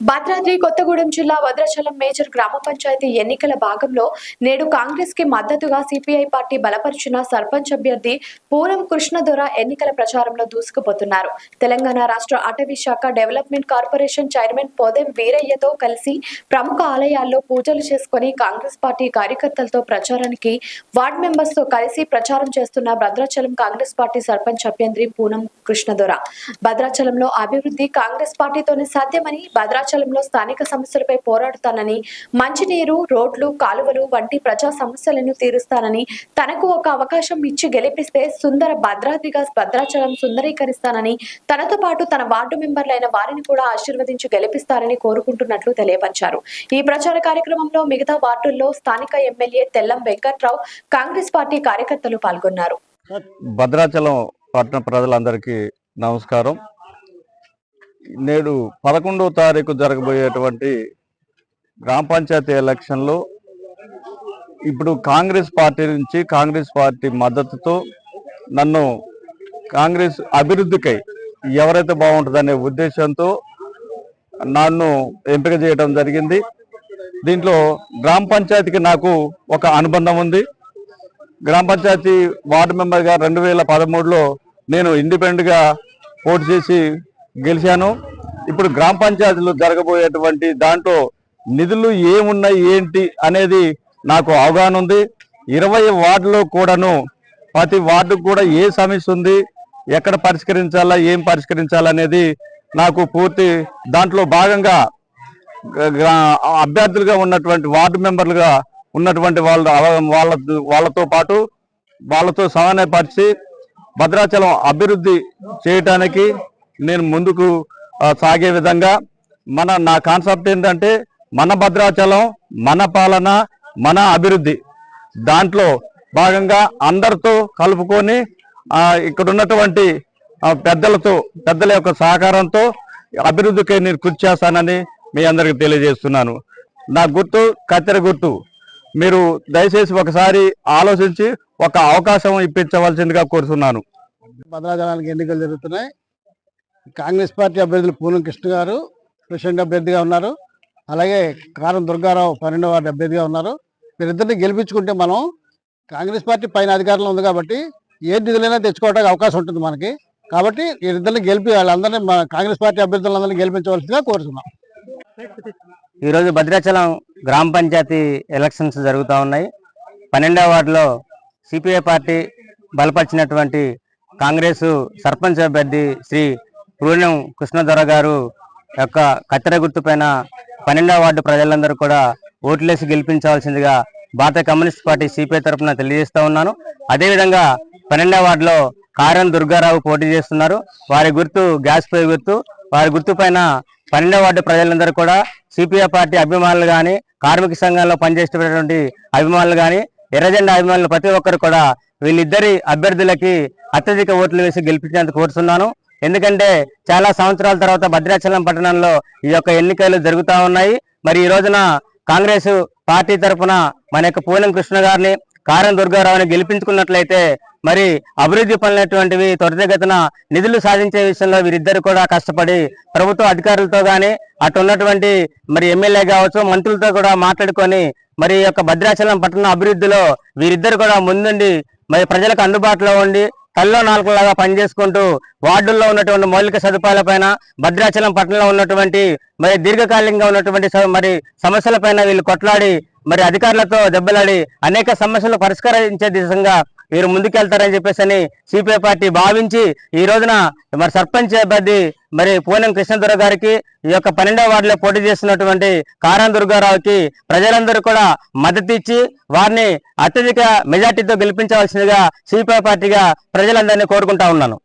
భద్రాద్రి కొత్తగూడెం జిల్లా వద్రాచలం మేజర్ గ్రామ పంచాయతీ ఎన్నికల భాగంలో నేడు కాంగ్రెస్కి మద్దతుగా సిపిఐ పార్టీ బలపరిచిన సర్పంచ్ అభ్యర్థి పూరం కృష్ణదొర ఎన్నికల ప్రచారంలో దూసుకుపోతున్నారు. తెలంగాణ రాష్ట్ర అటవీ శాఖ డెవలప్మెంట్ కార్పొరేషన్ చైర్మన్ పోదెం వీరయ్యతో కలిసి ప్రముఖ ఆలయాల్లో పూజలు చేసుకుని కాంగ్రెస్ పార్టీ కార్యకర్తలతో ప్రచారానికి వార్డ్ మెంబర్స్తో కలిసి ప్రచారం చేస్తున్న భద్రాచలం కాంగ్రెస్ పార్టీ సర్పంచ్ అభ్యర్థి పూనం కృష్ణదొర. భద్రాచలంలో అభివృద్ధి కాంగ్రెస్ పార్టీతోనే సాధ్యమని భద్రాచలంలో స్థానిక సమస్యలపై పోరాడుతానని మంచినీరు రోడ్లు కాలువలు వంటి ప్రజా సమస్యలను తీరుస్తానని తనకు ఒక అవకాశం ఇచ్చి గెలిపిస్తే సుందర భద్రాద్రిగా భద్రాచలం సుందరీకరిస్తానని తనతో పాటు తన వార్డు మెంబర్లైన వారిని కూడా ఆశీర్వదించి గెలిపిస్తారని కోరుకుంటున్నట్లు తెలియపరిచారు. ఈ ప్రచార కార్యక్రమంలో మిగతా వార్డుల్లో స్థానిక ఎమ్మెల్యే తెల్లం వెంకట్రావు కాంగ్రెస్ పార్టీ కార్యకర్తలు పాల్గొన్నారు. భద్రాచలం పట్టణ ప్రజలందరికీ నమస్కారం. నేడు పదకొండవ తారీఖు జరగబోయేటువంటి గ్రామ పంచాయతీ ఎలక్షన్లో ఇప్పుడు కాంగ్రెస్ పార్టీ నుంచి కాంగ్రెస్ పార్టీ మద్దతుతో నన్ను కాంగ్రెస్ అభివృద్ధికై ఎవరైతే బాగుంటుందనే ఉద్దేశంతో నన్ను ఎంపిక చేయడం జరిగింది. దీంట్లో గ్రామ పంచాయతీకి నాకు ఒక అనుబంధం ఉంది. గ్రామ పంచాయతీ వార్డు మెంబర్గా రెండు వేల పదమూడులో నేను ఇండిపెండెంట్గా పోటీ చేసి గెలిచాను. ఇప్పుడు గ్రామ పంచాయతీలో జరగబోయేటువంటి దాంట్లో నిధులు ఏమున్నాయి ఏంటి అనేది నాకు అవగాహన ఉంది. ఇరవై వార్డులో కూడాను ప్రతి వార్డుకు కూడా ఏ సమస్య ఉంది ఎక్కడ పరిష్కరించాలా ఏం పరిష్కరించాలనేది నాకు పూర్తి దాంట్లో భాగంగా అభ్యర్థులుగా ఉన్నటువంటి వార్డు మెంబర్లుగా ఉన్నటువంటి వాళ్ళ వాళ్ళ వాళ్ళతో పాటు వాళ్ళతో సమన్వయపరిచి భద్రాచలం అభివృద్ధి చేయటానికి నేను ముందుకు సాగే విధంగా మన నా కాన్సెప్ట్ ఏంటంటే మన భద్రాచలం మన పాలన మన అభివృద్ధి. దాంట్లో భాగంగా అందరితో కలుపుకొని ఇక్కడ ఉన్నటువంటి పెద్దలతో పెద్దల యొక్క సహకారంతో అభివృద్ధికి నేను కృషి చేస్తానని మీ అందరికి తెలియజేస్తున్నాను. నా గుర్తు కత్తెర గుర్తు. మీరు దయచేసి ఒకసారి ఆలోచించి ఒక అవకాశం ఇప్పించవలసిందిగా కోరుతున్నాను. భద్రాచలానికి ఎన్నికలు జరుగుతున్నాయి. కాంగ్రెస్ పార్టీ అభ్యర్థులు పూనం కృష్ణ గారు ప్రెసిడెంట్ అభ్యర్థిగా ఉన్నారు. అలాగే కారం దుర్గారావు పన్నెండవ వార్డు అభ్యర్థిగా ఉన్నారు. వీరిద్దరిని గెలిపించుకుంటే మనం కాంగ్రెస్ పార్టీ పైన అధికారంలో ఉంది కాబట్టి ఏ నిధులైనా తెచ్చుకోవడానికి అవకాశం ఉంటుంది మనకి. కాబట్టి వీరిద్దరిని గెలిపి వాళ్ళందరినీ మన కాంగ్రెస్ పార్టీ అభ్యర్థులందరినీ గెలిపించవలసిందిగా కోరుతున్నాం. ఈరోజు భద్రాచలం గ్రామ పంచాయతీ ఎలక్షన్స్ జరుగుతూ ఉన్నాయి. పన్నెండవ వార్డులో సిపిఐ పార్టీ బలపరిచినటువంటి కాంగ్రెస్ సర్పంచ్ అభ్యర్థి శ్రీ పూర్ణం కృష్ణధర గారు యొక్క కత్తెర గుర్తు పైన పన్నెండవ వార్డు ప్రజలందరూ కూడా ఓట్లేసి గెలిపించవలసిందిగా భారత కమ్యూనిస్ట్ పార్టీ సిపిఐ తరఫున తెలియజేస్తా ఉన్నాను. అదేవిధంగా పన్నెండవ వార్డులో కారం దుర్గారావు పోటీ చేస్తున్నారు. వారి గుర్తు గ్యాస్ పై గుర్తు. వారి గుర్తు పైన పన్నెండవ వార్డు ప్రజలందరూ కూడా సిపిఐ పార్టీ అభిమానులు కానీ కార్మిక సంఘంలో పనిచేసేటటువంటి అభిమానులు కానీ ఎర్రజెండా అభిమానులు ప్రతి ఒక్కరు కూడా వీళ్ళిద్దరి అభ్యర్థులకి అత్యధిక ఓట్లు వేసి గెలిపించేందుకు కోరుతున్నాను. ఎందుకంటే చాలా సంవత్సరాల తర్వాత భద్రాచలం పట్టణంలో ఈ యొక్క ఎన్నికలు జరుగుతూ ఉన్నాయి. మరి ఈ రోజున కాంగ్రెస్ పార్టీ తరఫున మన యొక్క పూనం కృష్ణ గారిని కారం దుర్గారావుని గెలిపించుకున్నట్లయితే మరి అభివృద్ధి పనులటువంటివి త్వరితగతిన నిధులు సాధించే విషయంలో వీరిద్దరు కూడా కష్టపడి ప్రభుత్వ అధికారులతో కానీ అటు ఉన్నటువంటి మరి ఎమ్మెల్యే కావచ్చు మంత్రులతో కూడా మాట్లాడుకొని మరి ఈ యొక్క భద్రాచలం పట్టణ అభివృద్ధిలో వీరిద్దరు కూడా ముందుండి మరి ప్రజలకు అందుబాటులో ఉండి కల్లో నాలుగులాగా పనిచేసుకుంటూ వార్డుల్లో ఉన్నటువంటి మౌలిక సదుపాయాలపైన భద్రాచలం పట్టణంలో ఉన్నటువంటి మరి దీర్ఘకాలికంగా ఉన్నటువంటి స- మరి సమస్యలపైన వీళ్ళు కొట్లాడి మరి అధికారులతో దెబ్బలాడి అనేక సమస్యలు పరిష్కరించే దిశగా మీరు ముందుకెళ్తారని చెప్పేసి అని సిపిఐ పార్టీ భావించి ఈ రోజున మరి సర్పంచ్ అభ్యర్థి మరి పూనం కృష్ణదుర్గ గారికి ఈ యొక్క పన్నెండవ వార్డులో పోటీ చేస్తున్నటువంటి కారం దుర్గారావుకి ప్రజలందరూ కూడా మద్దతు ఇచ్చి వారిని అత్యధిక మెజార్టీతో గెలిపించవలసిందిగా సిపిఐ పార్టీగా ప్రజలందరినీ కోరుకుంటా ఉన్నాను.